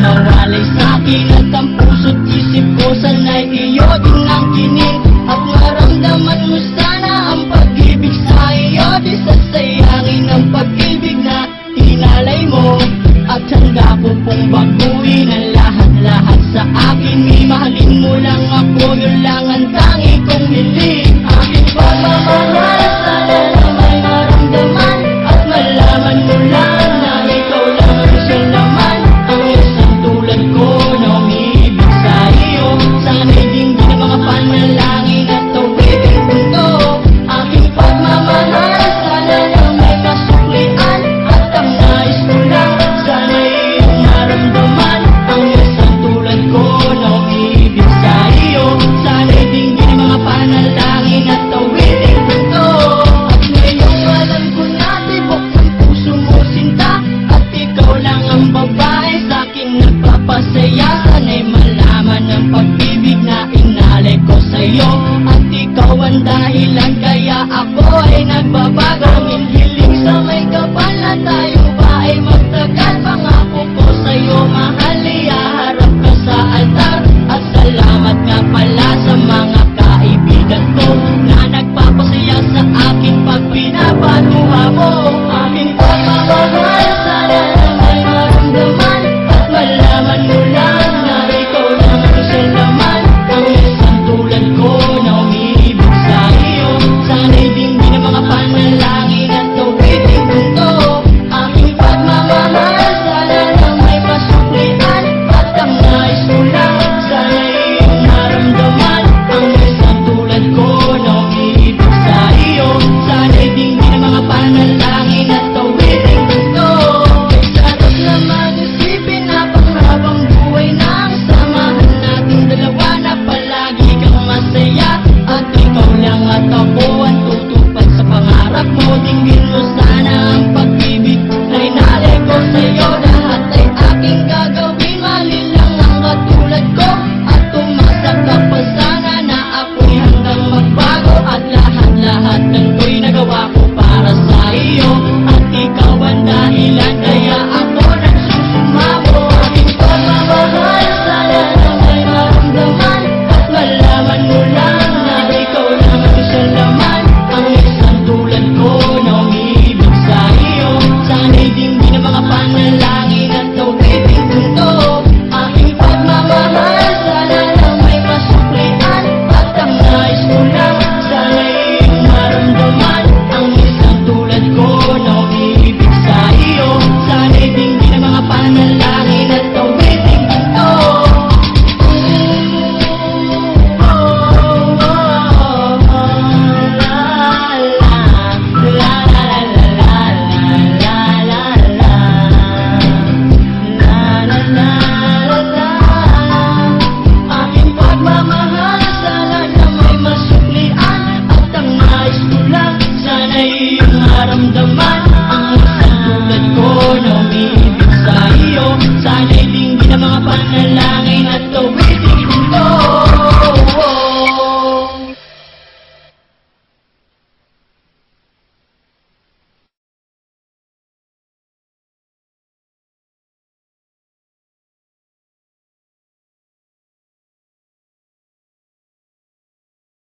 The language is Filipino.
Nawalay sa akin at ang puso't isip ko Sanay iyo din ang kinig. At naramdaman mo sana ang pag-ibig sa iyo Di sasayangin ang pag-ibig na hinalay mo. At handa ko pong bago se llama